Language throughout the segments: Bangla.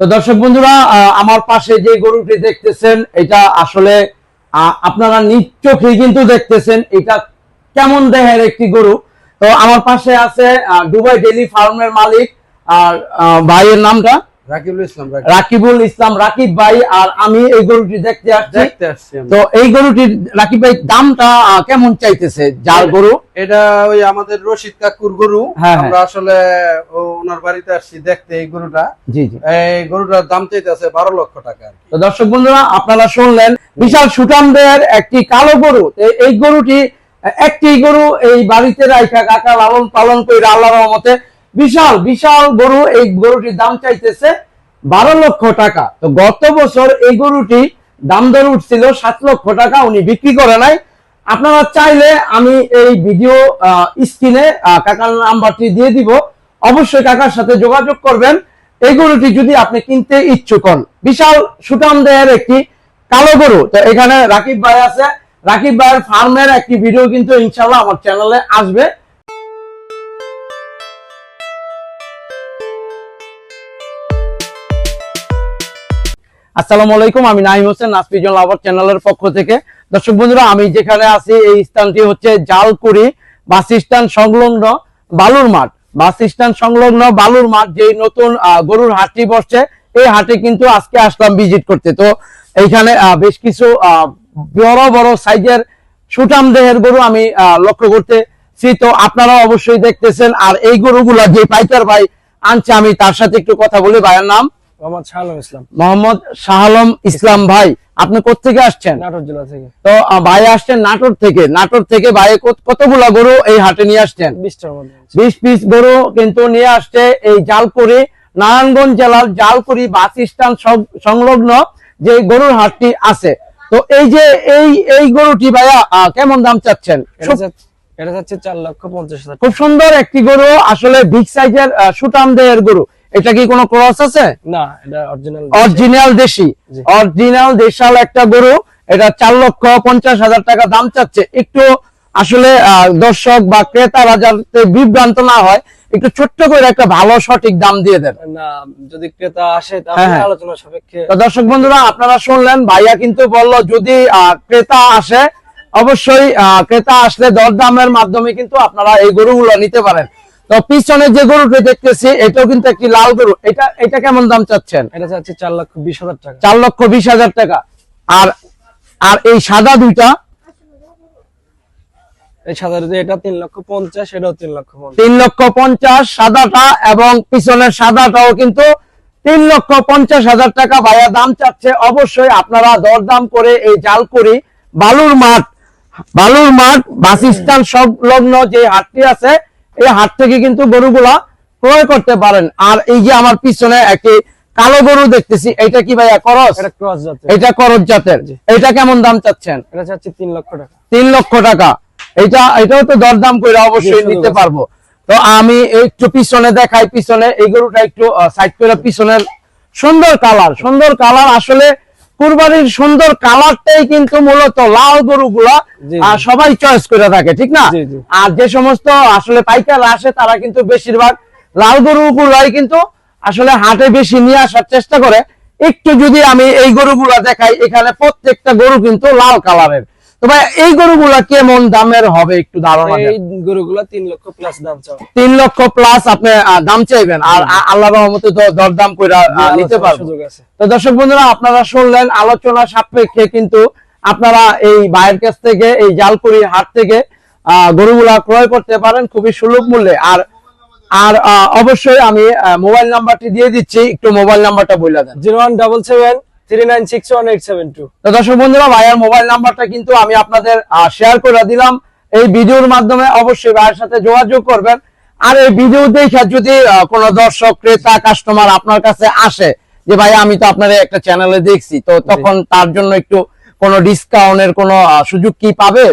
তো দর্শক বন্ধুরা আমার পাশে যে গরুটি দেখতেছেন, এটা আসলে আপনারা নিজ কিন্তু দেখতেছেন, এটা কেমন দেহের একটি গরু। তো আমার পাশে আছে দুবাই ডেলি ফার্মের মালিক, আর ভাইয়ের নামটা রাকিবুল ইসলাম রাকিব। রাকিবুল ইসলাম রাকিব ভাই আর আমি এই গরুটি দেখতে আসছি। তো এই গরুটির রাকিব ভাই দামটা কেমন চাইতেছে যার গরু? এটা ওই আমাদের রশিদ কাকুর গরু। হ্যাঁ, আমরা আসলে ওনার বাড়িতে আসছি দেখতে এই গরুটা। জি জি। এই গরুটার দাম চাইতেছে বারো লক্ষ টাকা। তো দর্শক বন্ধুরা আপনারা শুনলেন বিশাল সুঠামদের একটি কালো গরু। এই গরুটি একটি গরু এই বাড়িতে রাইখা কাকা লালন পালন করে আল্লাহ রহমতে বিশাল বিশাল গরু এই গরুটির দাম চাইতেছে বারো লক্ষ টাকা। তো গত বছর এই গরুটি দাম দর উঠছিল সাত লক্ষ টাকা, উনি বিক্রি করে নাই। আপনারা চাইলে আমি এই ভিডিও স্ক্রিনে কাকার নাম্বারটি দিয়ে দিব। অবশ্যই কাকার সাথে যোগাযোগ করবেন। এই গরুটি যদি আপনি কিনতে ইচ্ছুক হন, বিশাল সুটাম দেহের একটি কালো গরু। তো এখানে রাকিব ভাই আছে। রাকিব ভাইয়ের ফার্মের একটি ভিডিও কিন্তু ইনশাল্লাহ আমার চ্যানেলে আসবে। আসসালামু আলাইকুম, আমি নাইম হোসেন নাসপিজন লাভার চ্যানেলের পক্ষ থেকে। দর্শক বন্ধুরা, আমি যেখানে আছি, এই স্থানটি হচ্ছে জালকুড়ি বাস স্ট্যান্ড সংলগ্ন বালুর মাঠ। বাস স্ট্যান্ড সংলগ্ন বালুর মাঠ যে নতুন গরুর হাটটি বসছে, এই হাটে কিন্তু আজকে আসলাম ভিজিট করতে। তো এইখানে বেশ কিছু বড় বড় সাইজের সুটাম দেহের গরু আমি লক্ষ্য করতেছি তো আপনারা অবশ্যই দেখতেছেন, আর এই গরুগুলা যে পাইকার ভাই আনছে, আমি তার সাথে একটু কথা বলি, ভাইয়ের নাম। মোহাম্মদ শাহালম ইসলাম। মোহাম্মদ শাহ ইসলাম ভাই আপনি কোথেকে আসছেন? নাটোর জেলা থেকে। তো ভাই আসছেন নাটোর থেকে। নাটোর থেকে ভাই কতগুলা গরু এই হাটে নিয়ে আসছেন? বিশটার মধ্যে বিশ পিস গরু কিন্তু নিয়ে আসছে এই জালকুড়ি নারায়ণগঞ্জ জেলার জালকুড়ি বাস স্ট্যান্ড সংলগ্ন যে গরুর হাটটি আছে। তো এই যে এই এই গরুটি ভাইয়া কেমন দাম চাচ্ছেন? এটা চাচ্ছে- চার লক্ষ পঞ্চাশ খুব সুন্দর একটি গরু আসলে বিগ সাইজের সুটাম দেহের গরু। এটা কি কোনো ক্রস আছে? না এটা অরিজিনাল অরিজিনাল দেশি। অরিজিনাল দেশাল একটা গরু এটা চার লক্ষ পঞ্চাশ হাজার টাকা দাম চাচ্ছে। একটু আসলে দর্শক বা ক্রেতারা যাতে বিভ্রান্ত না হয় একটু ছোট্ট করে একটা ভালো সঠিক দাম দিয়ে দেন। না যদি ক্রেতা আসে হ্যাঁ, তাহলে হ্যাঁ। আলোচনা সাপেক্ষে তো দর্শক বন্ধুরা আপনারা শুনলেন ভাইয়া কিন্তু বলল যদি আহ, ক্রেতা আসে অবশ্যই আহ, ক্রেতা আসলে দরদামের মাধ্যমে কিন্তু আপনারা এই গরুগুলো নিতে পারেন। তো পিছনে যে গরুটি দেখতেছি এটাও কিন্তু একটি লাল গরু। এটা এটা কেমন দাম চাচ্ছেন? এটা চাচ্ছে চার লক্ষ বিশ হাজার টাকা। চার লক্ষ বিশ হাজার টাকা। আর আর এই সাদা দুইটা? এই সাধারণত এটা তিন লক্ষ পঞ্চাশ এটাও তিন লক্ষ তিন লক্ষ পঞ্চাশ সাদাটা এবং পিছনের সাদাটাও কিন্তু তিন লক্ষ পঞ্চাশ হাজার টাকা। ভাইয়া দাম চাচ্ছে অবশ্যই আপনারা দরদাম করে এই জালকুড়ি বালুর মাঠ বালুর মাঠ বাস স্ট্যান্ড সংলগ্ন যে হাটটি আছে এই হাট থেকে কিন্তু গরুগুলা ক্রয় করতে পারেন। আর এই যে আমার পিছনে একটি কালো গরু দেখতেছি এটা কি ভাইয়া করস এটা ক্রস জাতের। এটা কেমন দাম চাচ্ছেন? এটা চাচ্ছে তিন লক্ষ টাকা। তিন লক্ষ টাকা। এটা এটাও তো দরদাম করে অবশ্যই নিতে পারব। তো আমি একটু পিছনে দেখাই পিছনে এই গরুটা একটু সাইড করে পিছনের সুন্দর কালার সুন্দর কালার আসলে কুরবানির সুন্দর কালারটাই কিন্তু মূলত লাল গরুগুলা। সবাই চয়েস করে থাকে ঠিক না। আর যে সমস্ত আসলে পাইকার আসে তারা কিন্তু বেশিরভাগ লাল গরু গরুগুলাই কিন্তু আসলে হাটে বেশি নিয়ে আসার চেষ্টা করে একটু যদি আমি এই গরুগুলা দেখাই এখানে প্রত্যেকটা গরু কিন্তু লাল কালারের তো ভাই এই গরুগুলা কেমন দামের হবে একটু ধারণা। এই গরুগুলা তিন লক্ষ প্লাস দাম চাও। তিন লক্ষ প্লাস আপনি দাম চাইবেন আর আল্লাহ রহমতে দরদাম করে নিতে আলোচনার পারব। সুযোগ আছে। তো দর্শক বন্ধুরা আপনারা শুনলেন আলোচনা সাপেক্ষে কিন্তু আপনারা এই ভাইয়ের কাছ থেকে এই জালপুরি হাট থেকে আহ, গরুগুলা ক্রয় করতে পারেন খুবই সুলভ মূল্যে। আর আর অবশ্যই আমি মোবাইল নাম্বারটি দিয়ে দিচ্ছি একটু মোবাইল নাম্বারটা বলে দেন। জিরো ওয়ান ডাবল সেভেন দর্শক বন্ধুরা ভাইয়ের মোবাইল নাম্বারটা কিন্তু আমি আপনাদের শেয়ার করে দিলাম। এই ভিডিওর মাধ্যমে অবশ্যই ভাইয়ের সাথে যোগাযোগ করবেন। আর এই ভিডিও দেখে যদি কোনো দর্শক ক্রেতা কাস্টমার আপনার কাছে আসে যে ভাই আমি তো আপনার একটা চ্যানেলে দেখছি তো তখন তার জন্য একটু কোনো ডিসকাউন্টের কোনো সুযোগ কি পাবে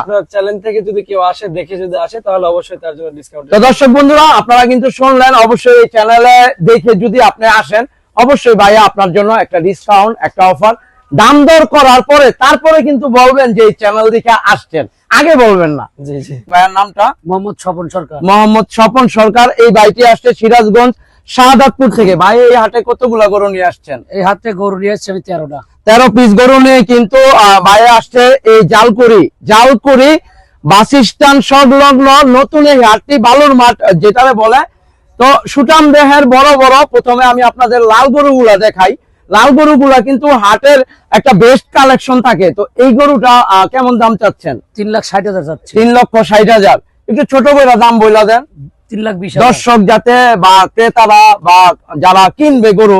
আপনার চ্যানেল থেকে যদি কেউ আসে দেখে যদি আসে তাহলে অবশ্যই তার জন্য ডিসকাউন্ট তো দর্শক বন্ধুরা আপনারা কিন্তু শুনলেন অবশ্যই এই চ্যানেলে দেখে যদি আপনি আসেন অবশ্যই ভাইয়া আপনার জন্য একটা ডিসকাউন্ট একটা অফার দাম দর করার পরে তারপরে কিন্তু বলবেন যে এই চ্যানেল দেখে আসছেন। আগে বলবেন না। জি জি। ভাইয়ার নামটা? মোহাম্মদ স্বপন সরকার। মোহাম্মদ স্বপন সরকার। এই বাইটি আসছে সিরাজগঞ্জ শাহাদাতপুর থেকে। ভাই এই হাটে কতগুলা গরু নিয়ে আসছেন? এই হাতে গরু নিয়ে এসেছি আমি তেরোটা। তেরো পিস গরু নিয়ে কিন্তু বাইরে আসছে এই জালকুড়ি। জালকুড়ি বাস স্ট্যান্ড সংলগ্ন নতুন এই হাটটি বালুর মাঠ যেটা বলে তো সুটাম দেহের বড় বড় প্রথমে আমি আপনাদের লাল গরুগুলা দেখাই। লাল গরুগুলা কিন্তু হাটের একটা বেস্ট কালেকশন থাকে। তো এই গরুটা কেমন দাম চাচ্ছেন? তিন লাখ ষাট হাজার যাচ্ছে তিন লক্ষ ষাট হাজার। একটু ছোট করে দাম বইলা দেন। তিন লাখ বিশ দর্শক যাতে বা ক্রেতারা বা যারা কিনবে গরু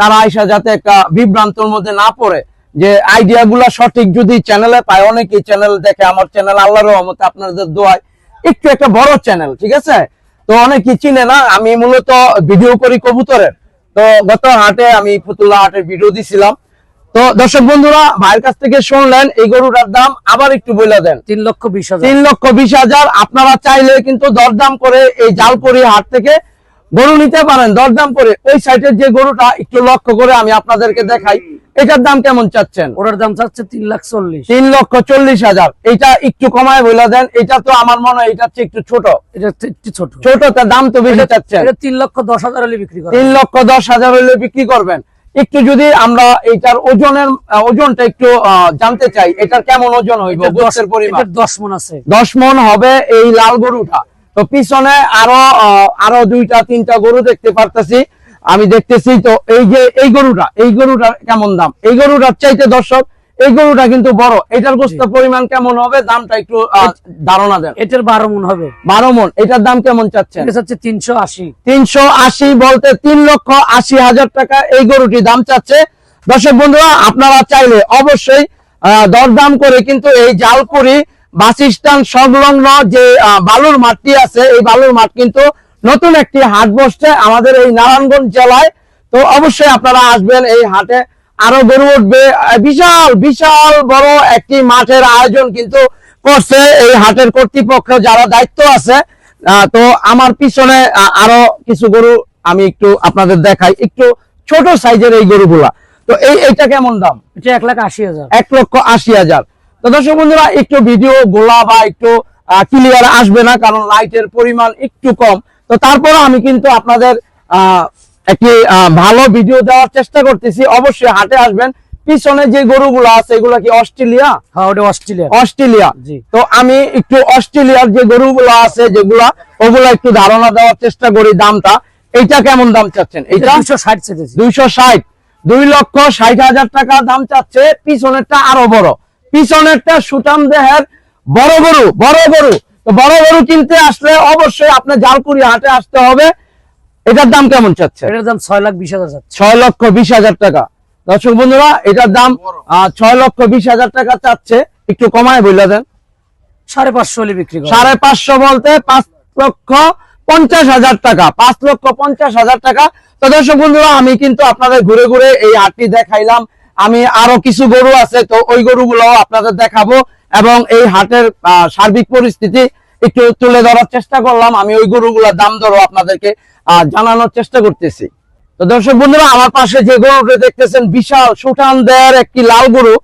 তারা আইসা যাতে একটা বিভ্রান্তর মধ্যে না পড়ে। যে আইডিয়া গুলা সঠিক যদি চ্যানেলে পায় অনেকেই চ্যানেল দেখে। আমার চ্যানেল আল্লাহর রহমতে আপনাদের দোয়ায় একটু একটা বড় চ্যানেল ঠিক আছে? তো অনেকেই চিনে না আমি মূলত ভিডিও করি কবুতরের। তো গত হাটে আমি ফতুল্লা হাটের ভিডিও দিছিলাম। তো দর্শক বন্ধুরা ভাইয়ের কাছ থেকে শুনলেন এই গরুটার দাম আবার একটু বলে দেন। তিন লক্ষ বিশ হাজার। তিন লক্ষ বিশ হাজার আপনারা চাইলে কিন্তু দরদাম করে এই জালপুরি হাট থেকে গরু নিতে পারেন দরদাম করে ওই সাইডের যে গরুটা একটু লক্ষ্য করে আমি আপনাদেরকে দেখাই। এটার দাম কেমন চাচ্ছেন? ওটার দাম চাচ্ছে তিন লাখ চল্লিশ। তিন লক্ষ চল্লিশ হাজার। এটা একটু কমায় বলে দেন এটা তো আমার মনে হয় এটা একটু ছোট। এটা ছোট। ছোট তার দাম তো বেশি চাচ্ছেন। তিন লক্ষ দশ হাজার হলে বিক্রি করে তিন লক্ষ দশ হাজার হলে বিক্রি করবেন। একটু যদি আমরা এটার ওজনের ওজনটা একটু জানতে চাই এটার কেমন ওজন হইব পরিমাণ? দশ মন আছে। দশ মন হবে এই লাল গরুটা। তো পিছনে আরও আরও দুইটা তিনটা গরু দেখতে পারতেছি। আমি দেখতেছি তো এই যে এই গরুটা এই গরুটার কেমন দাম? এই গরুটার চাইতে দর্শক এই গরুটা কিন্তু বড়। এটার গোস্তের পরিমাণ কেমন হবে? দামটা একটু ধারণা দেন। এটার বারো মন হবে। বারো মন। এটার দাম কেমন চাচ্ছেন? চাচ্ছে তিনশো আশি। তিনশো আশি বলতে তিন লক্ষ আশি হাজার টাকা এই গরুটি দাম চাচ্ছে। দর্শক বন্ধুরা আপনারা চাইলে অবশ্যই আহ, দরদাম করে কিন্তু এই জালপুরি বাস স্ট্যান্ড সংলগ্ন যে বালুর মাঠটি আছে এই বালুর মাঠ কিন্তু নতুন একটি হাট বসছে আমাদের এই নারায়ণগঞ্জ জেলায়। তো অবশ্যই আপনারা আসবেন এই হাটে আরও গরু উঠবে। বিশাল বিশাল বড় একটি মাঠের আয়োজন কিন্তু করছে এই হাটের কর্তৃপক্ষ যারা দায়িত্ব আছে। আহ, তো আমার পিছনে আরও কিছু গরু আমি একটু আপনাদের দেখাই একটু ছোট সাইজের এই গরুগুলা। তো এই এইটা কেমন দাম? এটা এক লাখ আশি হাজার। এক লক্ষ আশি হাজার। দর্শক বন্ধুরা একটু ভিডিও গোলা বা একটু ক্লিয়ার আসবে না কারণ লাইটের পরিমাণ একটু কম। তো তারপরে আমি কিন্তু আপনাদের আহ, একটি ভালো ভিডিও দেওয়ার চেষ্টা করতেছি। অবশ্যই হাটে আসবেন। পিছনে যে গরুগুলো আছে এগুলা কি অস্ট্রেলিয়া? হ্যাঁ ওটা অস্ট্রেলিয়া। অস্ট্রেলিয়া। জি। তো আমি একটু অস্ট্রেলিয়ার যে গরুগুলো আছে যেগুলা ওগুলা একটু ধারণা দেওয়ার চেষ্টা করি দামটা। এইটা কেমন দাম চাচ্ছেন? এইটা দুশো ষাট দুইশো ষাট। দুই লক্ষ ষাট হাজার টাকা দাম চাচ্ছে। পিছনেরটা আরও বড়। পিছনেরটা সুটাম দেহের বড় গরু বড় গরু। তো বড় গরু কিনতে আসলে অবশ্যই আপনার জালকুড়ি হাটে আসতে হবে। এটার দাম কেমন চাচ্ছে এটার দাম ছয় লাখ বিশ হাজার ছয় লক্ষ বিশ হাজার টাকা। দর্শক বন্ধুরা এটার দাম ছয় লক্ষ বিশ হাজার টাকা চাচ্ছে। একটু কমায় বললে দেন। সাড়ে পাঁচশো হলে বিক্রি সাড়ে পাঁচশো বলতে পাঁচ লক্ষ পঞ্চাশ হাজার টাকা পাঁচ লক্ষ পঞ্চাশ হাজার টাকা। তো দর্শক বন্ধুরা আমি কিন্তু আপনাদের ঘুরে ঘুরে এই হাটটি দেখাইলাম। আমি আরও কিছু গরু আছে তো ওই গরুগুলো আপনাদের দেখাবো এবং এই হাটের সার্বিক পরিস্থিতি একটু তুলে ধরার চেষ্টা করলাম। আমি ওই গরুগুলোর দাম দরও আপনাদেরকে জানানোর চেষ্টা করতেছি। তো দর্শক বন্ধুরা আমার পাশে যে গরুটা দেখতেছেন বিশাল সুঠান দেয়ার একটি লাল গরু।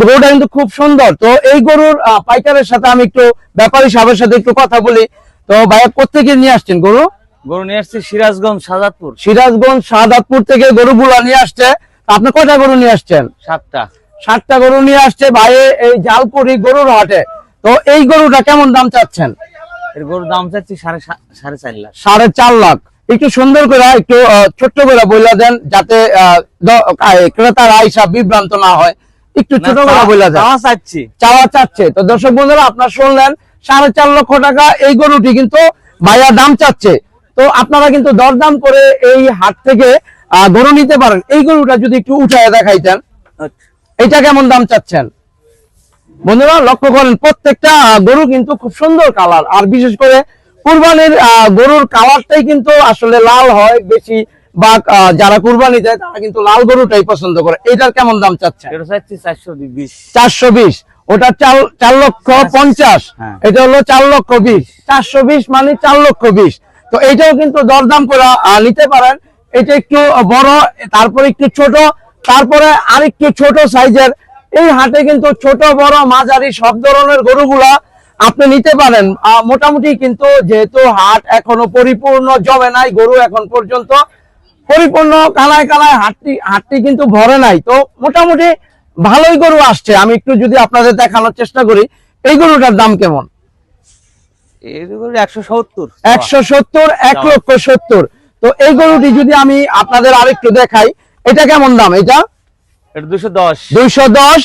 গরুটা কিন্তু খুব সুন্দর। তো এই গরুর পাইকারের সাথে আমি একটু ব্যাপারী সাহেবের সাথে একটু কথা বলি। তো ভাইয়া কোথেকে নিয়ে আসছেন গরু? গরু নিয়ে আসছে সিরাজগঞ্জ সাজাদপুর। সিরাজগঞ্জ শাহাদাতপুর থেকে গরুগুলা নিয়ে আসছে। আপনি কয়টা গরু নিয়ে আসছেন? সাতটা। ষাটটা গরু নিয়ে আসছে ভাই এই জালপুরি গরুর হাটে। তো এই গরুটা কেমন দাম চাচ্ছেন? এর গরুর দাম চাচ্ছি সাড়ে সাড়ে চার লাখ। সাড়ে চার লাখ। একটু সুন্দর করে একটু ছোট্ট করে বইলা দেন যাতে আহ, দ- আহ, ক্রেতারা আইসা বিভ্রান্ত না হয়। একটু ছোট করে বইলা দেন। চাচ্ছি। চাওয়া চাচ্ছে। তো দর্শক বন্ধুরা আপনার শুনলেন সাড়ে চার লক্ষ টাকা এই গরুটি কিন্তু ভাইয়া দাম চাচ্ছে। তো আপনারা কিন্তু দরদাম করে এই হাট থেকে গরু নিতে পারেন এই গরুটা যদি একটু উঠায় দেখাইতেন এটা কেমন দাম চাচ্ছেন? বন্ধুরা লক্ষ্য করেন প্রত্যেকটা গরু কিন্তু খুব সুন্দর কালার। আর বিশেষ করে কুরবানির গরুর কালারটাই কিন্তু আসলে লাল হয় বেশি বা যারা কুরবানি দেয় তারা কিন্তু লাল গরুটাই পছন্দ করে। এটার কেমন দাম চাচ্ছেন? এটা চারশো বিশ। চারশো বিশ। ওটা চার চার লক্ষ পঞ্চাশ। হ্যাঁ। এটা হলো চার লক্ষ বিশ। চারশো বিশ মানে চার লক্ষ বিশ। তো এটাও কিন্তু দরদাম করে আহ, নিতে পারেন। এটা একটু বড় তারপরে একটু ছোট তারপরে আরেকটু ছোট সাইজের। এই হাটে কিন্তু ছোট বড় মাঝারি সব ধরনের গরুগুলা আপনি নিতে পারেন। মোটামুটি কিন্তু যেহেতু হাট এখনও পরিপূর্ণ জমে নাই গরু এখন পর্যন্ত পরিপূর্ণ কালায় কানায় হাটটি হাটটি কিন্তু ভরে নাই। তো মোটামুটি ভালোই গরু আসছে। আমি একটু যদি আপনাদের দেখানোর চেষ্টা করি এই গরুটার দাম কেমন? একশো সত্তর। একশো সত্তর এক লক্ষ সত্তর। তো এই গরুটি যদি আমি আপনাদের আরেকটু দেখাই এটা কেমন দাম? এটা? এটা দশ। দুইশো দশ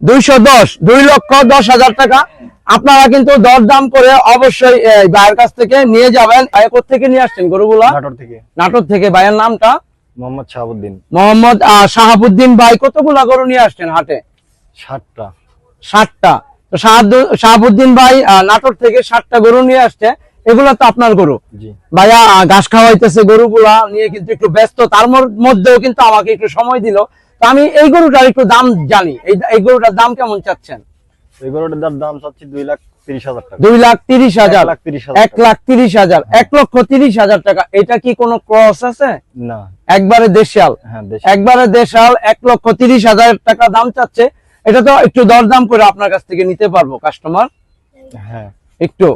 দুইশো দশ দুই লক্ষ দশ হাজার টাকা। আপনারা কিন্তু দর করে অবশ্যই ভাইয়ের কাছ থেকে নিয়ে যাবেন। থেকে নিয়ে আসছেন গরুগুলা? নাটোর থেকে। নাটোর থেকে। ভাইয়ের নামটা? মোহাম্মদ শাহাবুদ্দিন। মোহাম্মদ শাহাবুদ্দিন ভাই কতগুলা গরু নিয়ে আসছেন হাটে? ষাটটা। ষাটটা। শাহাবুদ্দিন ভাই নাটোর থেকে ষাটটা গরু নিয়ে আসছে। এগুলো তো আপনার গরু। ভাইয়া ঘাস খাওয়াইতেছে গরুগুলা নিয়ে কিন্তু একটু ব্যস্ত। তার মধ্যেও কিন্তু আমাকে একটু সময় দিল। তো আমি এই গরুটার একটু দাম জানি। এই গরুটার দাম কেমন চাচ্ছেন? এই গরুটার দাম চাচ্ছি দুই লাখ তিরিশ হাজার টাকা। দুই লাখ তিরিশ হাজার। এক লাখ তিরিশ হাজার এক লাখ তিরিশ হাজার। এক লক্ষ তিরিশ হাজার টাকা। এটা কি কোনো ক্রস আছে? না। একবারে দেশাল। হ্যাঁ একবারে দেশাল এক লক্ষ তিরিশ হাজার টাকা দাম চাচ্ছে। এটা তো একটু দরদাম করে আপনার কাছ থেকে নিতে পারব কাস্টমার। হ্যাঁ। একটু।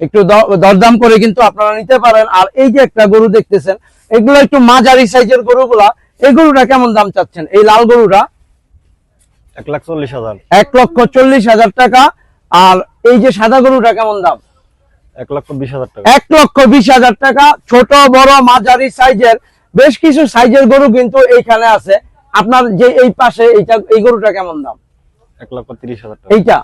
একটু দরদাম করে কিন্তু আপনারা নিতে পারেন। আর এই যে একটা গরু দেখতেছেন এগুলো একটু মাঝারি সাইজের গরুগুলা এই গরুটা কেমন দাম চাচ্ছেন? এই লাল গরুটা? এক লাখ চল্লিশ হাজার। এক লক্ষ চল্লিশ হাজার টাকা। আর এই যে সাদা গরুটা কেমন দাম? এক লক্ষ বিশ হাজার টাকা। এক লক্ষ বিশ হাজার টাকা ছোট বড় মাঝারি সাইজের। বেশ কিছু সাইজের গরু কিন্তু এইখানে আছে। আপনার যে এই পাশে এইটা এই গরুটা কেমন দাম? এক লক্ষ তিরিশ হাজার এইটা?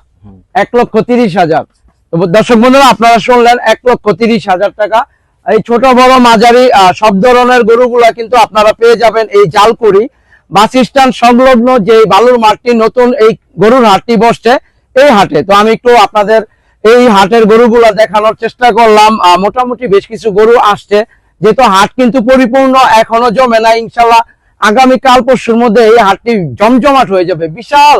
এক লক্ষ তিরিশ হাজার। দর্শক বন্ধুরা, আপনারা শুনলেন এক লক্ষ তিরিশ হাজার টাকা। এই ছোট বড় মাঝারি সব ধরনের গরুগুলা কিন্তু আপনারা পেয়ে যাবেন এই জালকুড়ি। বাস স্ট্যান্ড সংলগ্ন যে বালুর মাঠটি, নতুন এই গরুর হাটটি বসছে এই হাটে। তো আমি একটু আপনাদের এই হাটের গরুগুলা দেখানোর চেষ্টা করলাম। মোটামুটি বেশ কিছু গরু আসছে। যেহেতু হাট কিন্তু পরিপূর্ণ, এখনও জমে না। ইনশাল্লাহ আগামী কাল পরশুর মধ্যে এই হাটটি জমজমাট হয়ে যাবে। বিশাল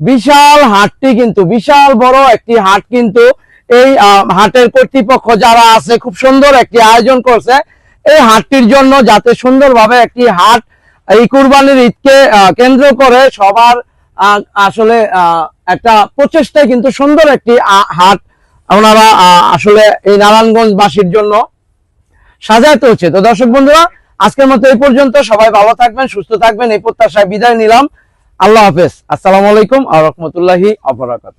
বিশাল হাটটি কিন্তু, বিশাল বড় একটি হাট কিন্তু এই হাটের কর্তৃপক্ষ যারা আছে, খুব সুন্দর একটি আয়োজন করছে। এই হাটটির জন্য যাতে সুন্দরভাবে একটি হাট, এই কুরবানির ঈদকে কেন্দ্র করে সবার আসলে একটা প্রচেষ্টায় কিন্তু সুন্দর একটি হাট ওনারা আসলে এই নারায়ণগঞ্জবাসীর জন্য সাজাইতে হচ্ছে তো দর্শক বন্ধুরা, আজকের মতো এই পর্যন্ত। সবাই ভালো থাকবেন, সুস্থ থাকবেন। এই প্রত্যাশায় বিদায় নিলাম। আল্লাহ হাফেজ। আসসালামু আলাইকুম আহমতুল্লাহি রহমতুল্লাহি অবরাকাত